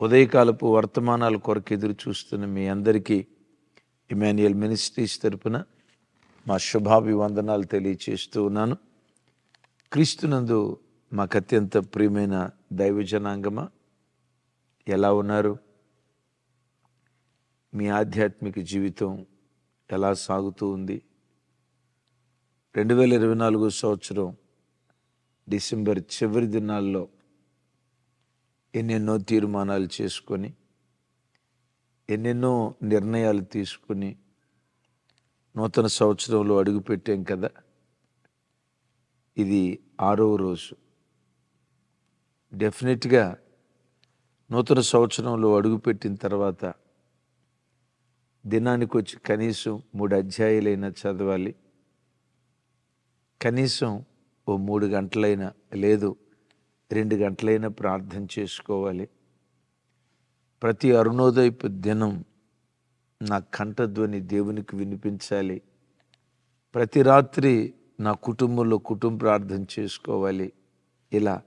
ఉదయకాలపు వర్తమానాల కొరకు ఎదురు చూస్తున్న మీ అందరికీ ఇమాన్యుయల్ మినిస్ట్రీస్ తరపున మా శుభాభివందనాలు తెలియచేస్తూ ఉన్నాను. క్రీస్తునందు మాకు అత్యంత ప్రియమైన దైవ జనాంగమా ఎలా ఉన్నారు? మీ ఆధ్యాత్మిక జీవితం ఎలా సాగుతూ ఉంది? రెండు వేల ఇరవై నాలుగో సంవత్సరం డిసెంబర్ చివరి దినాల్లో ఎన్నెన్నో తీర్మానాలు చేసుకొని ఎన్నెన్నో నిర్ణయాలు తీసుకుని నూతన సంవత్సరంలో అడుగుపెట్టాం కదా. ఇది ఆరవ రోజు. డెఫినెట్గా నూతన సంవత్సరంలో అడుగుపెట్టిన తర్వాత దినానికి వచ్చి కనీసం మూడు అధ్యాయులైనా చదవాలి. కనీసం ఓ మూడు గంటలైనా లేదు. రెండు గంటలైనా ప్రార్థన చేసుకోవాలి. ప్రతి అరుణోదయపు దినం నా కంఠధ్వని దేవునికి వినిపించాలి. ప్రతి రాత్రి నా కుటుంబంలో కుటుంబ ప్రార్థన చేసుకోవాలి. ఇలా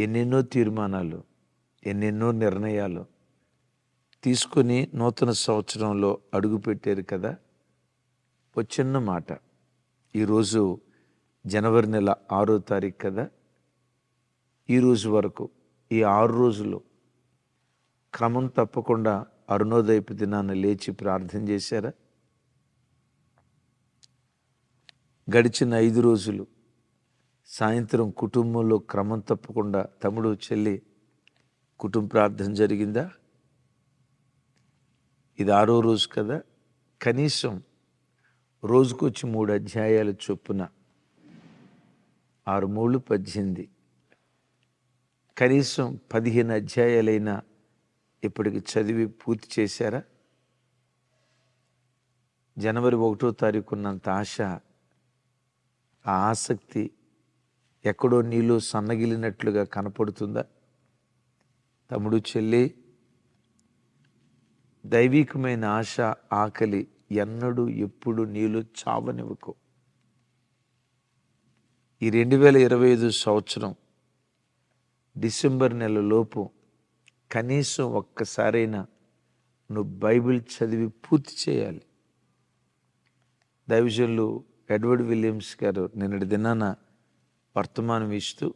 ఎన్నెన్నో తీర్మానాలు ఎన్నెన్నో నిర్ణయాలు తీసుకొని నూతన సంవత్సరంలో అడుగుపెట్టారు కదా. ఒక చిన్న మాట. ఈరోజు జనవరి నెల ఆరో తారీఖు కదా. ఈరోజు వరకు ఈ ఆరు రోజులు క్రమం తప్పకుండా అరుణోదయపు దినాన్ని లేచి ప్రార్థన చేశారా? గడిచిన ఐదు రోజులు సాయంత్రం కుటుంబంలో క్రమం తప్పకుండా తమ్ముడు చెల్లి కుటుంబ ప్రార్థన జరిగిందా? ఇది ఆరో రోజు కదా? కనీసం రోజుకొచ్చి మూడు అధ్యాయాల చొప్పున ఆరు మూడు పద్దెనిమిది కనీసం పదిహేను అధ్యాయాలైనా ఇప్పటికి చదివి పూర్తి చేశారా? జనవరి ఒకటో తారీఖు ఉన్నంత ఆశ ఆ ఆసక్తి ఎక్కడో నీలో సన్నగిలినట్లుగా కనపడుతుందా? తమ్ముడు చెల్లి దైవికమైన ఆశ ఆకలి ఎన్నడూ ఎప్పుడు నీలో చావనివ్వకు. ఈ రెండు వేల ఇరవై ఐదు సంవత్సరం డిసెంబర్ నెలలోపు కనీసం ఒక్కసారైనా నువ్వు బైబిల్ చదివి పూర్తి చేయాలి. దైవజనులు ఎడ్వర్డ్ విలియమ్స్ గారు నిన్నటి దినాన వర్తమానం ఇస్తూ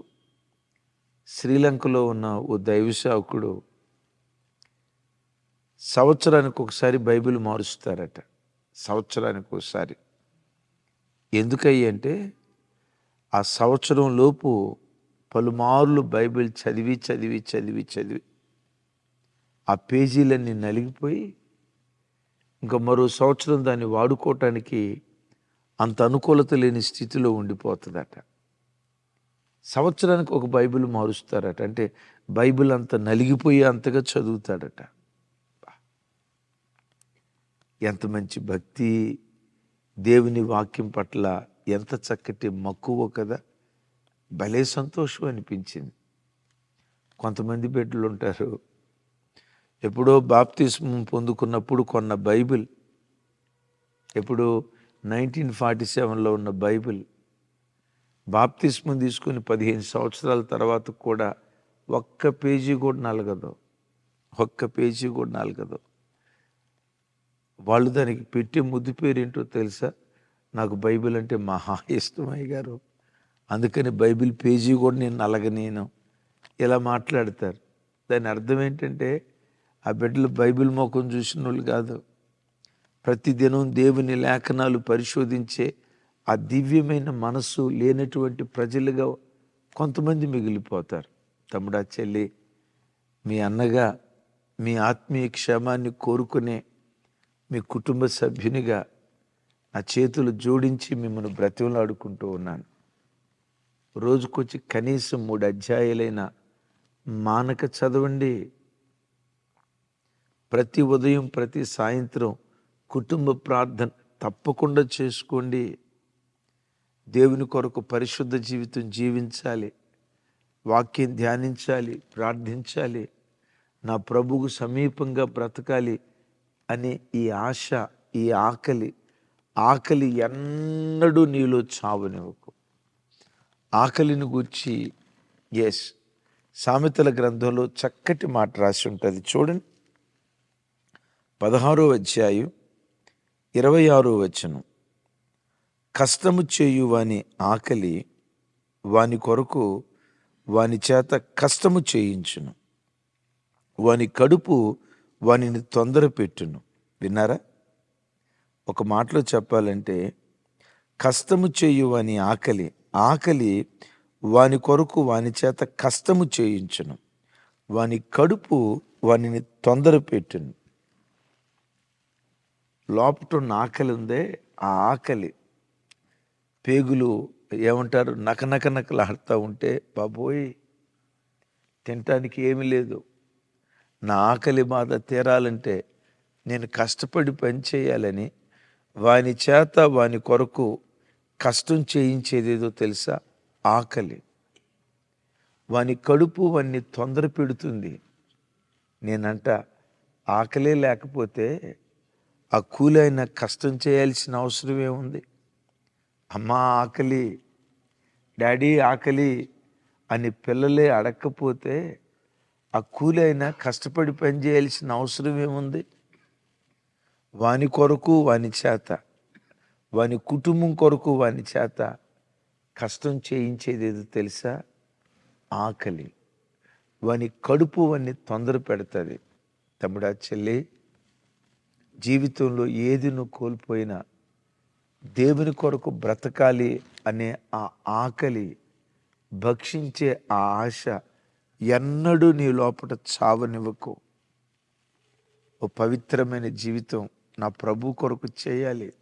శ్రీలంకలో ఉన్న ఓ దైవ సేవకుడు సంవత్సరానికి ఒకసారి బైబిల్ మారుస్తారట. సంవత్సరానికి ఒకసారి. ఎందుకయ్యి అంటే ఆ సంవత్సరం లోపు పలుమార్లు బైబిల్ చదివి చదివి చదివి చదివి ఆ పేజీలన్నీ నలిగిపోయి ఇంకా మరో సంవత్సరం దాన్ని వాడుకోవటానికి అంత అనుకూలత లేని స్థితిలో ఉండిపోతుందట. సంవత్సరానికి ఒక బైబిల్ మారుస్తారట. అంటే బైబిల్ అంత నలిగిపోయి అంతగా చదువుతాడట. ఎంత మంచి భక్తి. దేవుని వాక్యం పట్ల ఎంత చక్కటి మక్కువ కదా. భలే సంతోషం అనిపించింది. కొంతమంది బిడ్డలు ఉంటారు ఎప్పుడో బాప్తిస్మం పొందుకున్నప్పుడు కొన్న బైబిల్. ఎప్పుడు నైన్టీన్ ఫార్టీ సెవెన్లో ఉన్న బైబిల్. బాప్తిస్మం తీసుకుని పదిహేను సంవత్సరాల తర్వాత కూడా ఒక్క పేజీ కూడా నలగదు. ఒక్క పేజీ కూడా నలగదు. వాళ్ళు దానికి పెట్టే ముద్దు పేరు ఏంటో తెలుసా? నాకు బైబిల్ అంటే మహా ఇష్టం గారు అందుకని బైబిల్ పేజీ కూడా నేను నలగనీను ఇలా మాట్లాడతారు. దాని అర్థం ఏంటంటే ఆ బిడ్డలు బైబిల్ మొఖం చూసిన వాళ్ళు కాదు. ప్రతిదినం దేవుని లేఖనాలు పరిశోధించే ఆ దివ్యమైన మనస్సు లేనటువంటి ప్రజలుగా కొంతమంది మిగిలిపోతారు. తమ్ముడా చెల్లి మీ అన్నగా మీ ఆత్మీయ క్షేమాన్ని కోరుకునే మీ కుటుంబ సభ్యునిగా నా చేతులు జోడించి మిమ్మల్ని బ్రతిమలాడుకుంటూ ఉన్నాను. రోజుకొచ్చి కనీసం మూడు అధ్యాయులైన మానక చదవండి. ప్రతి ఉదయం ప్రతి సాయంత్రం కుటుంబ ప్రార్థన తప్పకుండా చేసుకోండి. దేవుని కొరకు పరిశుద్ధ జీవితం జీవించాలి. వాక్యం ధ్యానించాలి ప్రార్థించాలి. నా ప్రభువుకు సమీపంగా బ్రతకాలి అనే ఈ ఆశ ఈ ఆకలి ఆకలి ఎన్నడూ నీలో చావనివ్వకు. ఆకలిని గూర్చి ఎస్ సామెతల గ్రంథంలో చక్కటి మాట రాసి ఉంటుంది. చూడండి. పదహారో అధ్యాయం ఇరవై ఆరో వచనం. కష్టము చేయు వాని ఆకలి వాని కొరకు వాని చేత కష్టము చేయించును. వాని కడుపు వానిని తొందర పెట్టును. విన్నారా? ఒక మాటలో చెప్పాలంటే కష్టము చేయు వాని ఆకలి ఆకలి వాని కొరకు వాని చేత కష్టము చేయించును. వాని కడుపు వానిని తొందర పెట్టును. లోపట ఆకలి ఉందే ఆ ఆకలి. పేగులు ఏమంటారు? నకనక నకలాడుతూ ఉంటే బాబోయ్ తినటానికి ఏమీ లేదు. నా ఆకలి బాధ తీరాలంటే నేను కష్టపడి పని చేయాలని వాని చేత వాని కొరకు కష్టం చేయించేదేదో తెలుసా? ఆకలి. వాని కడుపు వాన్ని తొందర పెడుతుంది. నేనంట ఆకలే లేకపోతే ఆ కూలైన కష్టం చేయాల్సిన అవసరం ఏముంది అమ్మా ఆకలి. డాడీ ఆకలి అని పిల్లలే అడగకపోతే ఆ కూలైనా కష్టపడి పని చేయాల్సిన అవసరం ఏముంది వాని కొరకు వాని చేత. వాని కుటుంబం కొరకు వాని చేత కష్టం చేయించేది ఏదో తెలుసా? ఆకలి. వాని కడుపు వాన్ని తొందర పెడుతుంది. తమ్ముడా చెల్లి జీవితంలో ఏది నువ్వు కోల్పోయినా దేవుని కొరకు బ్రతకాలి అనే ఆ ఆకలి భక్షించే ఆ ఆశ ఎన్నడూ నీ లోపల చావనివ్వకు. ఓ పవిత్రమైన జీవితం నా ప్రభు కొరకు చేయాలి.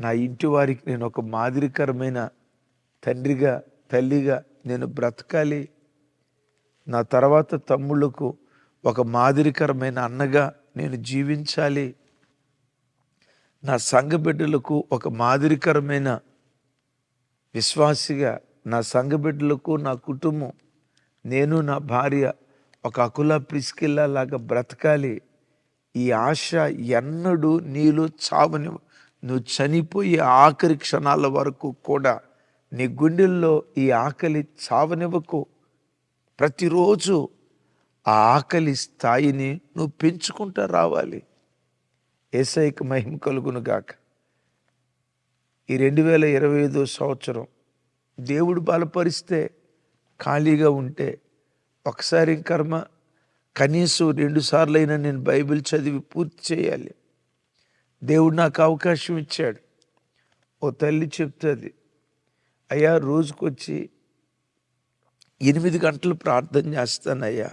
నా ఇంటి వారికి నేను ఒక మాదిరికరమైన తండ్రిగా తల్లిగా నేను బ్రతకాలి. నా తర్వాత తమ్ముళ్ళకు ఒక మాదిరికరమైన అన్నగా నేను జీవించాలి. నా సంఘ బిడ్డలకు ఒక మాదిరికరమైన విశ్వాసిగా నా సంఘ బిడ్డలకు నా కుటుంబం నేను నా భార్య ఒక అకుల ప్రిస్కిల్లా లాగా బ్రతకాలి. ఈ ఆశ ఎన్నడూ నీలో చావని నువ్వు చనిపోయే ఆఖరి క్షణాల వరకు కూడా నీ గుండెల్లో ఈ ఆకలి చావనివ్వకు. ప్రతిరోజు ఆ ఆకలి స్థాయిని నువ్వు పెంచుకుంటూ రావాలి. ఏసైకి మహిమ కలుగును గాక. ఈ రెండు వేల ఇరవై ఐదో సంవత్సరం దేవుడు బలపరిస్తే ఖాళీగా ఉంటే ఒకసారి కర్మ కనీసం రెండుసార్లైనా నేను బైబిల్ చదివి పూర్తి చేయాలి. దేవుడు నాకు అవకాశం ఇచ్చాడు. ఓ తల్లి చెప్తుంది అయ్యా రోజుకొచ్చి ఎనిమిది గంటలు ప్రార్థన చేస్తానయ్యా.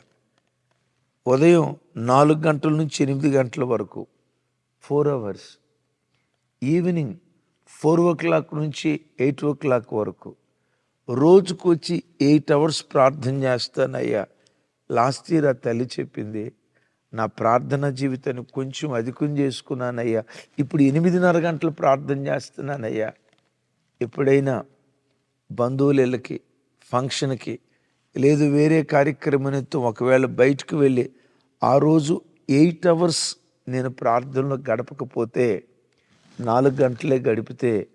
ఉదయం నాలుగు గంటల నుంచి ఎనిమిది గంటల వరకు four hours. Evening four o'clock నుంచి ఎయిట్ ఓ క్లాక్ వరకు. రోజుకు వచ్చి ఎయిట్ అవర్స్ ప్రార్థన చేస్తానయ్యా. లాస్ట్ ఇయర్ ఆ తల్లి చెప్పింది నా ప్రార్థన జీవితాన్ని కొంచెం అధికం చేసుకున్నానయ్యా. ఇప్పుడు ఎనిమిదిన్నర గంటలు ప్రార్థన చేస్తున్నానయ్యా. ఎప్పుడైనా బంధువులకి ఫంక్షన్కి లేదు వేరే కార్యక్రమంతో ఒకవేళ బయటకు వెళ్ళి ఆ రోజు ఎయిట్ అవర్స్ నేను ప్రార్థనలో గడపకపోతే నాలుగు గంటలే గడిపితే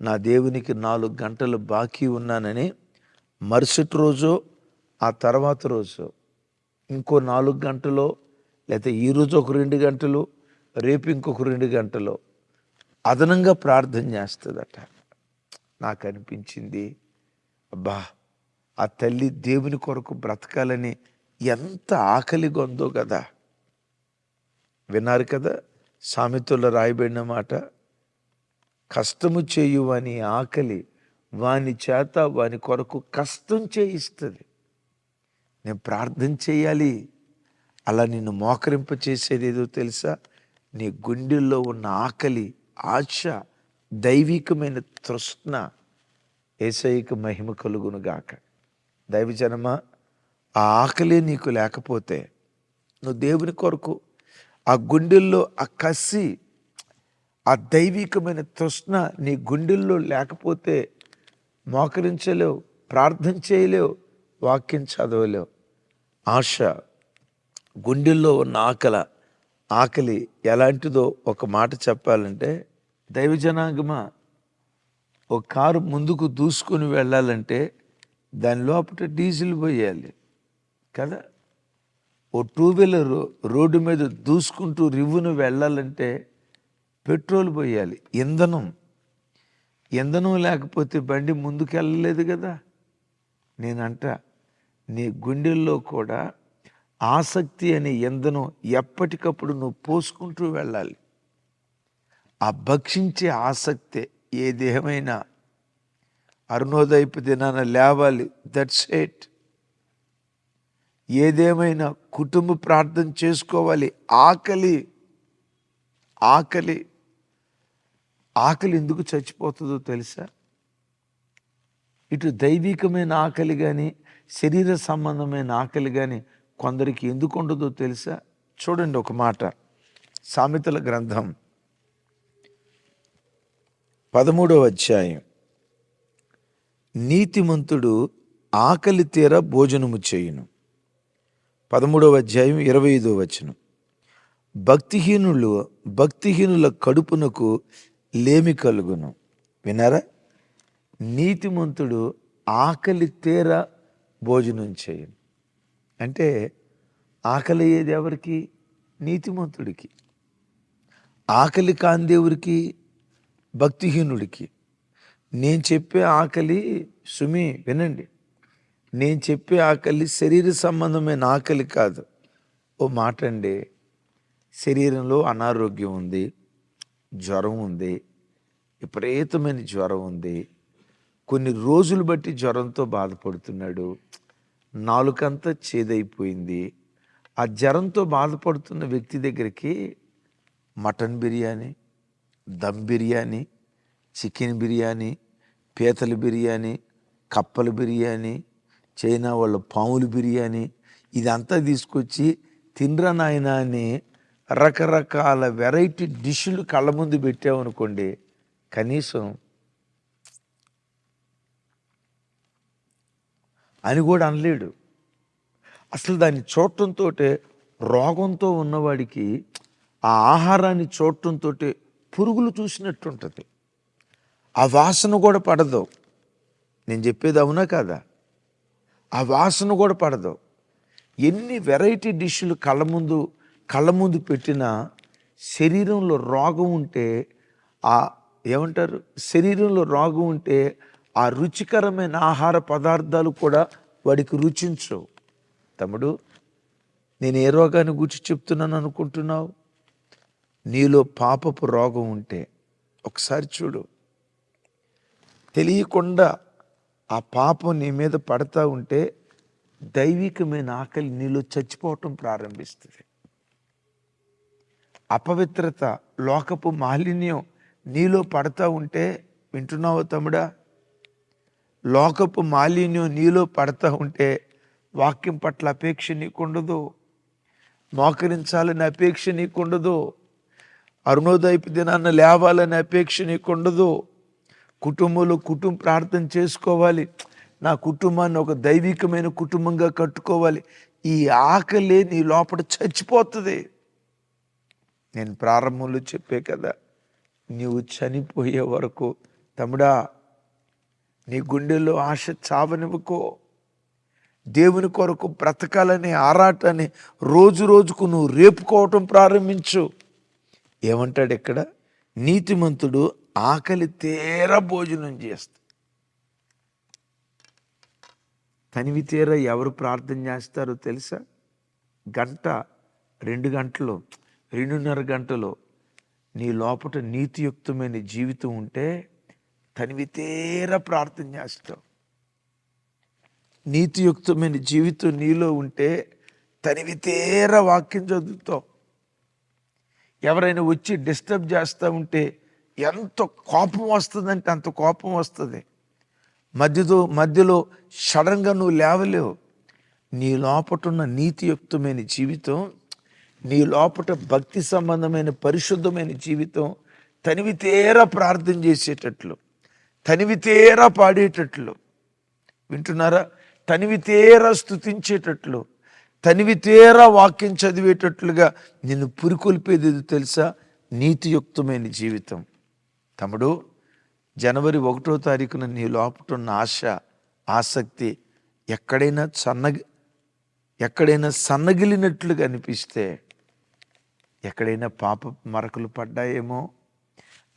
నా దేవునికి నాలుగు గంటలు బాకీ ఉన్నానని మరుసటి రోజు ఆ తర్వాత రోజు ఇంకో నాలుగు గంటలో లేకపోతే ఈరోజు ఒక రెండు గంటలు రేపు ఇంకొక రెండు గంటలు అదనంగా ప్రార్థన చేస్తుందట. నాకు అనిపించింది అబ్బా ఆ తల్లి దేవుని కొరకు బ్రతకాలని ఎంత ఆకలి గొందో కదా. విన్నారు కదా సామెతల్లో రాయబడిన మాట కష్టము చేయు అని ఆకలి వాని చేత వాని కొరకు కష్టం చేయిస్తుంది. నేను ప్రార్థన చేయాలి అలా నిన్ను మోకరింప చేసేది ఏదో తెలుసా? నీ గుండెల్లో ఉన్న ఆకలి ఆశ దైవికమైన తృష్ణ ఏసైకి మహిమ కలుగును గాక. దైవజనమా ఆ ఆకలి నీకు లేకపోతే నువ్వు దేవుని కొరకు ఆ గుండెల్లో ఆ కసి ఆ దైవికమైన తృష్ణ నీ గుండెల్లో లేకపోతే మోకరించలేవు ప్రార్థన చేయలేవు వాక్యం చదవలేవు. ఆశ గుండెల్లో ఉన్న ఆకల ఆకలి ఎలాంటిదో ఒక మాట చెప్పాలంటే దైవజనాంగమ ఒక కారు ముందుకు దూసుకొని వెళ్ళాలంటే దాని లోపల డీజిల్ పోయాలి కదా? ఓ టూ వీలర్ రోడ్డు మీద దూసుకుంటూ రివ్వును వెళ్ళాలంటే పెట్రోల్ పోయాలి ఇంధనం. ఇంధనం లేకపోతే బండి ముందుకు వెళ్ళలేదు కదా? నేనంట నీ గుండెల్లో కూడా ఆసక్తి అనే ఇంధనం ఎప్పటికప్పుడు నువ్వు పోసుకుంటూ వెళ్ళాలి. ఆ భక్షించే ఆసక్తే దేహమైనా అరుణోదయపు దినాన లేవాలి. దట్స్ ఎట్ ఏదేమైనా కుటుంబ ప్రార్థన చేసుకోవాలి. ఆకలి ఆకలి ఆకలి ఎందుకు చచ్చిపోతుందో తెలుసా? ఇటు దైవికమైన ఆకలి కానీ శరీర సంబంధమైన ఆకలి కానీ కొందరికి ఎందుకు ఉండదో తెలుసా? చూడండి ఒక మాట. సామెతల గ్రంథం పదమూడవ అధ్యాయం. నీతిమంతుడు ఆకలి తీర భోజనము చేయును. పదమూడవ అధ్యాయం ఇరవై ఐదో వచనం. భక్తిహీనులు భక్తిహీనుల కడుపునకు లేమి కలుగును. వినారా నీతిమంతుడు ఆకలి తీర భోజనం చేయను. అంటే ఆకలి అయ్యేది ఎవరికి నీతిమంతుడికి ఆకలి కాందేవుడికి భక్తిహీనుడికి. నేను చెప్పే ఆకలి సుమి వినండి. నేను చెప్పే ఆకలి శరీర సంబంధమైన ఆకలి కాదు. ఓ మాట అండి శరీరంలో అనారోగ్యం ఉంది జ్వరం ఉంది విపరీతమైన జ్వరం ఉంది. కొన్ని రోజులు బట్టి జ్వరంతో బాధపడుతున్నాడు. నాలుకంతా చేదైపోయింది. ఆ జ్వరంతో బాధపడుతున్న వ్యక్తి దగ్గరికి మటన్ బిర్యానీ దమ్ బిర్యానీ చికెన్ బిర్యానీ పీతల బిర్యానీ కప్పల బిర్యానీ చైనా వాళ్ళ పాముల బిర్యానీ ఇదంతా తీసుకొచ్చి తినరా నాయన అని రకరకాల వెరైటీ డిష్లు కళ్ళ ముందు పెట్టామనుకోండి కనీసం అని కూడా అనలేడు. అసలు దాన్ని చూడటంతో రోగంతో ఉన్నవాడికి ఆ ఆహారాన్ని చూడటంతో పురుగులు చూసినట్టుంటుంది. ఆ వాసన కూడా పడదు. నేను చెప్పేది అవునా కాదా? ఆ వాసన కూడా పడదు. ఎన్ని వెరైటీ డిష్లు కళ్ళ ముందు కళ్ళ ముందు పెట్టినా శరీరంలో రోగం ఉంటే ఆ ఏమంటారు? శరీరంలో రోగం ఉంటే ఆ రుచికరమైన ఆహార పదార్థాలు కూడా వాడికి రుచించవు. తమ్ముడు నేను ఏ రోగాన్ని గుర్చి చెప్తున్నాను అనుకుంటున్నావు? నీలో పాపపు రోగం ఉంటే ఒకసారి చూడు. తెలియకుండా ఆ పాపం నీ మీద పడతా ఉంటే దైవికమైన ఆకలి నీలో చచ్చిపోవటం ప్రారంభిస్తుంది. అపవిత్రత లోకపు మాలిన్యం నీలో పడతా ఉంటే వింటున్నావు తమ్ముడా? లోకపు మాలిన్యం నీలో పడతా ఉంటే వాక్యం పట్ల అపేక్ష నీకుండదు. మోకరించాలని అపేక్ష నీకుండదు. అరుణోదయపు దినాన్ని లేవాలని అపేక్ష నీకుండదు. కుటుంబంలో కుటుంబ ప్రార్థన చేసుకోవాలి. నా కుటుంబాన్ని ఒక దైవికమైన కుటుంబంగా కట్టుకోవాలి. ఈ ఆకలే నీ లోపల చచ్చిపోతుంది. నేను ప్రారంభంలో చెప్పే కదా నీవు చనిపోయే వరకు తమ్ముడా నీ గుండెల్లో ఆశ చావనివ్వకో. దేవుని కొరకు బ్రతకాలనే ఆరాటాన్ని రోజు రోజుకు నువ్వు రేపుకోవటం ప్రారంభించు. ఏమంటాడు ఇక్కడ? నీతిమంతుడు ఆకలి తీర భోజనం చేస్తా. తనివి తీర ఎవరు ప్రార్థన చేస్తారో తెలుసా? గంట రెండు గంటలు రెండున్నర గంటలు నీ లోపల నీతియుక్తమైన జీవితం ఉంటే తనివి తీర ప్రార్థన చేస్తావు. నీతియుక్తమైన జీవితం నీలో ఉంటే తనివి తీర వాక్యం చదువుతావు. ఎవరైనా వచ్చి డిస్టర్బ్ చేస్తూ ఉంటే ఎంత కోపం వస్తుందంటే అంత కోపం వస్తుంది. మధ్యలో మధ్యలో సడన్గా నువ్వు లేవలేవు. నీ లోపటున్న నీతియుక్తమైన జీవితం నీ లోపట భక్తి సంబంధమైన పరిశుద్ధమైన జీవితం తనివి తీర ప్రార్థన చేసేటట్లు. తనివితేరా పాడేటట్లు. వింటున్నారా? తనివి తేరా స్థుతించేటట్లు తనివి వాక్యం చదివేటట్లుగా నిన్ను పురికొల్పేది ఏదో తెలుసా? నీతియుక్తమైన జీవితం. తమ్ముడు జనవరి ఒకటో తారీఖున నీ లోపట ఉన్న ఆశ ఆసక్తి ఎక్కడైనా సన్నగి ఎక్కడైనా సన్నగిలినట్లుగా అనిపిస్తే ఎక్కడైనా పాప మరకలు పడ్డాయేమో?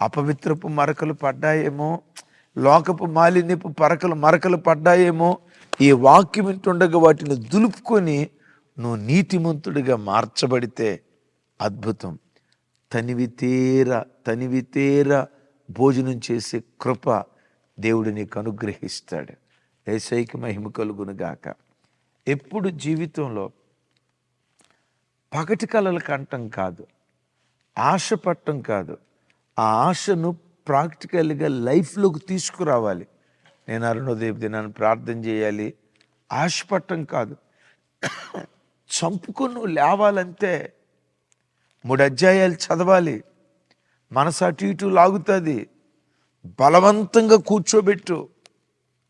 అపవిత్రపు మరకలు పడ్డాయేమో? లోకపు మాలిన్యపు పరకలు మరకలు పడ్డాయేమో ఈ వాక్యం వింటుండగా వాటిని దులుపుకొని నువ్వు నీతిమంతుడిగా మార్చబడితే అద్భుతం. తనివి తీర తనివి తీర భోజనం చేసే కృప దేవుడు నీకు అనుగ్రహిస్తాడు. ఏసైకి మహిమ కలుగునుగాక ఎప్పుడు జీవితంలో పగటి కలలు కంటం కాదు ఆశ పట్టం కాదు ఆ ఆశను ప్రాక్టికల్గా లైఫ్లోకి తీసుకురావాలి. నేను అరుణోదయ దినాన్ని ప్రార్థన చేయాలి. ఆశపట్టం కాదు. చంపుకొని నువ్వు లేవాలంటే మూడు అధ్యాయాలు చదవాలి. మనసు అటు ఇటు లాగుతుంది. బలవంతంగా కూర్చోబెట్టు.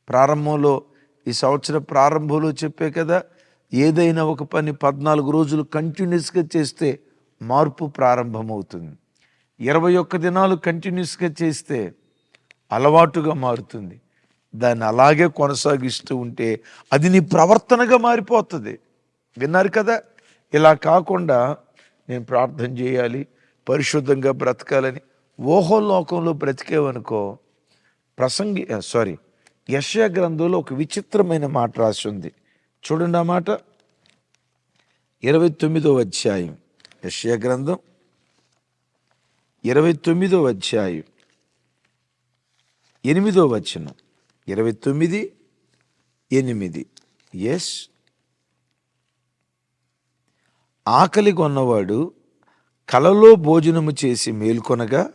ప్రారంభంలో ఈ సంవత్సరం ప్రారంభంలో చెప్పే కదా ఏదైనా ఒక పని పద్నాలుగు రోజులు కంటిన్యూస్గా చేస్తే మార్పు ప్రారంభమవుతుంది. ఇరవై ఒక్క దినాలు కంటిన్యూస్గా చేస్తే అలవాటుగా మారుతుంది. దాన్ని అలాగే కొనసాగిస్తూ ఉంటే అది నీ ప్రవర్తనగా మారిపోతుంది. విన్నారు కదా? ఇలా కాకుండా నేను ప్రార్థన చేయాలి పరిశుద్ధంగా బ్రతకాలని ఓహో లోకంలో బ్రతికేవనుకో ప్రసంగి సారీ యశ్యా గ్రంథంలో ఒక విచిత్రమైన మాట రాసి ఉంది. చూడండి ఆ మాట. ఇరవై తొమ్మిదో అధ్యాయం యశ్యా గ్రంథం. ఇరవై తొమ్మిదో అధ్యాయం. ఎనిమిదో వచనం. ఇరవై తొమ్మిది ఎనిమిది. ఎస్ ఆకలి కొన్నవాడు కలలో భోజనము చేసి మేల్కొనగా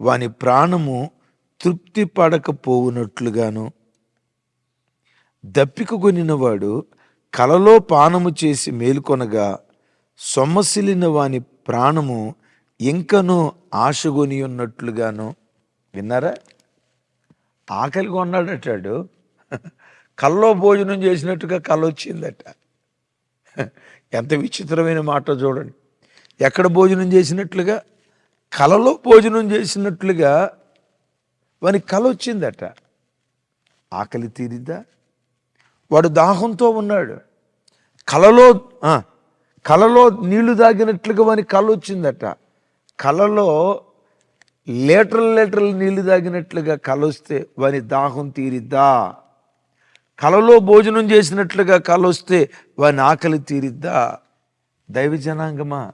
వాని ప్రాణము తృప్తి పడకపోవునట్లుగాను. దప్పిక కొనినవాడు కలలో పానము చేసి మేల్కొనగా సొమ్మసిలిన వాని ప్రాణము ఇంకను ఆశగొని ఉన్నట్లుగాను విన్నారా? ఆకలి కొన్నాడటాడు కల్లో భోజనం చేసినట్టుగా కళ్ళు వచ్చిందట ఎంత విచిత్రమైన మాట చూడండి. ఎక్కడ భోజనం చేసినట్లుగా? కలలో భోజనం చేసినట్లుగా వానికి కళ వచ్చిందట ఆకలి తీరిద్దా? వాడు దాహంతో ఉన్నాడు. కలలో కలలో నీళ్ళు తాగినట్లుగా వాని కళ వచ్చిందట కలలో లీటర్ల లీటర్ల నీళ్ళు తాగినట్లుగా కలొస్తే వాని దాహం తీరిద్దా? కలలో భోజనం చేసినట్లుగా కలొస్తే వాని ఆకలి తీరిద్దా? దైవ జనాంగమా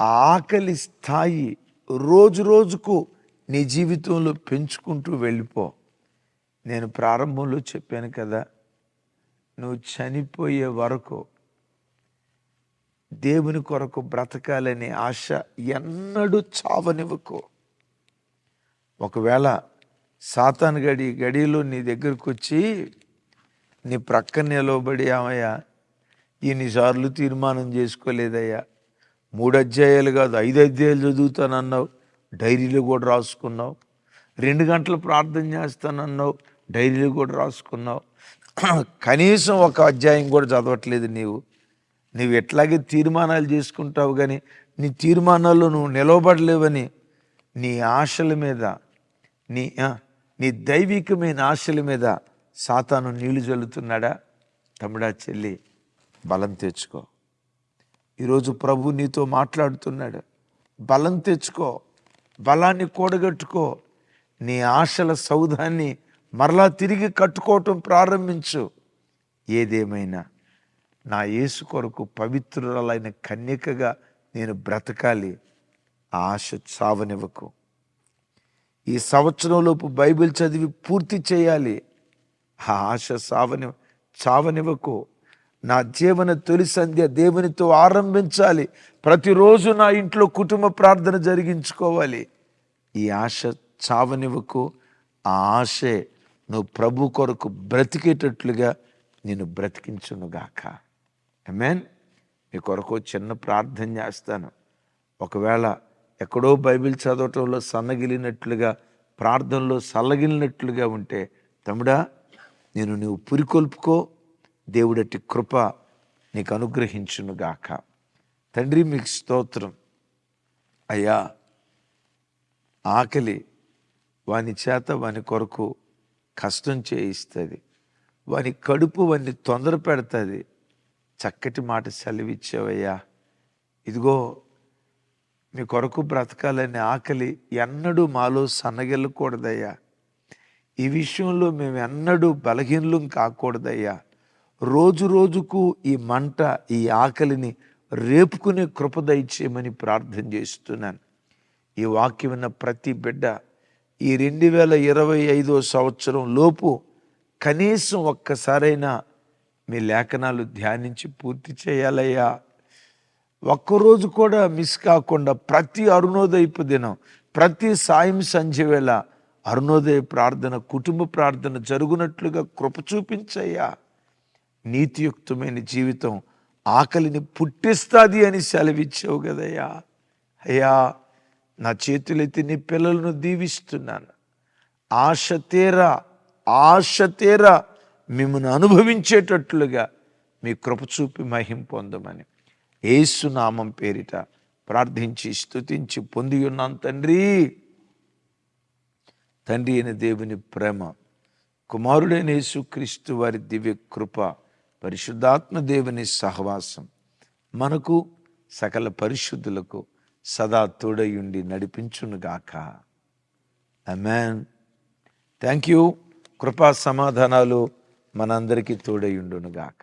ఆకలి స్థాయి రోజు రోజుకు నీ జీవితంలో పెంచుకుంటూ వెళ్ళిపో. నేను ప్రారంభంలో చెప్పాను కదా నువ్వు చనిపోయే వరకు దేవుని కొరకు బ్రతకాలనే ఆశ ఎన్నడూ చావనివ్వకు. ఒకవేళ సాతాను గడి గడిలో నీ దగ్గరకు వచ్చి నీ ప్రక్క నిలవబడి ఆమయ్యా ఇన్నిసార్లు తీర్మానం చేసుకోలేదయ్యా. మూడు అధ్యాయాలు కాదు ఐదు అధ్యాయాలు చదువుతానన్నావు డైరీలో కూడా రాసుకున్నావు. రెండు గంటలు ప్రార్థన చేస్తానన్నావు డైరీలో కూడా రాసుకున్నావు. కనీసం ఒక అధ్యాయం కూడా చదవట్లేదు నీవు. నువ్వు ఎట్లాగే తీర్మానాలు చేసుకుంటావు కానీ నీ తీర్మానాల్లో నువ్వు నిలవబడలేవని నీ ఆశల మీద నీ నీ దైవికమైన ఆశల మీద సాతాను నీళ్ళు చల్లుతున్నాడా తమిడా చెల్లి బలం తెచ్చుకో. ఈరోజు ప్రభు నీతో మాట్లాడుతున్నాడు. బలం తెచ్చుకో. బలాన్ని కూడగట్టుకో. నీ ఆశల సౌధాన్ని మరలా తిరిగి కట్టుకోవటం ప్రారంభించు. ఏదేమైనా నా యేసు కొరకు పవిత్రురాలైన కన్యకగా నేను బ్రతకాలి ఆశ చావనివ్వకు. ఈ సంవత్సరంలోపు బైబిల్ చదివి పూర్తి చేయాలి. ఆ ఆశ సావని చావనివ్వకు. నా జీవన తొలి సంధ్య దేవునితో ఆరంభించాలి. ప్రతిరోజు నా ఇంట్లో కుటుంబ ప్రార్థన జరిగించుకోవాలి. ఈ ఆశ చావనివ్వకు. ఆ ఆశే నువ్వు ప్రభు కొరకు బ్రతికేటట్లుగా నేను బ్రతికించునుగాక. అమెన్ మీ కొరకు చిన్న ప్రార్థన చేస్తాను. ఒకవేళ ఎక్కడో బైబిల్ చదవటంలో సన్నగిలినట్లుగా ప్రార్థనలో సల్లగిలినట్లుగా ఉంటే తమ్ముడా నేను నువ్వు పురికొల్పుకో దేవుడటి కృప నీకు అనుగ్రహించునుగాక తండ్రి మీకు స్తోత్రం. అయ్యా ఆకలి వాని చేత వాని కొరకు కష్టం చేయిస్తుంది. వాని కడుపు వాని తొందర పెడుతుంది చక్కటి మాట సెలవిచ్చావయ్యా. ఇదిగో మీ కొరకు బ్రతకాలనే ఆకలి ఎన్నడూ మాలో సన్నగిల్లకూడదయ్యా. ఈ విషయంలో మేము ఎన్నడూ బలహీనలం కాకూడదయ్యా. రోజు రోజుకు ఈ మంట ఈ ఆకలిని రేపుకునే కృప దయచేయమని ప్రార్థన చేస్తున్నాను. ఈ వాక్యం ఉన్న ప్రతి బిడ్డ ఈ రెండు వేల ఇరవై ఐదో సంవత్సరం లోపు కనీసం ఒక్కసారైనా మీ లేఖనాలు ధ్యానించి పూర్తి చేయాలయ్యా. ఒక్కరోజు కూడా మిస్ కాకుండా ప్రతి అరుణోదయపు దినం ప్రతి సాయం సంధ్య వేళ అరుణోదయ ప్రార్థన కుటుంబ ప్రార్థన జరుగునట్లుగా కృప చూపించయ్యా. నీతియుక్తమైన జీవితం ఆకలిని పుట్టిస్తుంది అని సెలవిచ్చావు కదయ్యా. అయ్యా నా చేతులెత్తి నీ పిల్లలను దీవిస్తున్నాను. ఆశ తీరా ఆశ తీరా మిమ్మల్ని అనుభవించేటట్లుగా మీ కృప చూపి మహిం పొందమని ఏసునామం పేరిట ప్రార్థించి స్తుతించి పొంది ఉన్నాం తండ్రి. తండ్రి అయిన దేవుని ప్రేమ కుమారుడైన యేసుక్రీస్తు వారి దివ్య కృప పరిశుద్ధాత్మ దేవుని సహవాసం మనకు సకల పరిశుద్ధులకు సదా తోడయుండి నడిపించునుగాక. అమెన్ థ్యాంక్ యూ కృపా సమాధానాలు మనందరికీ తోడయుండునుగాక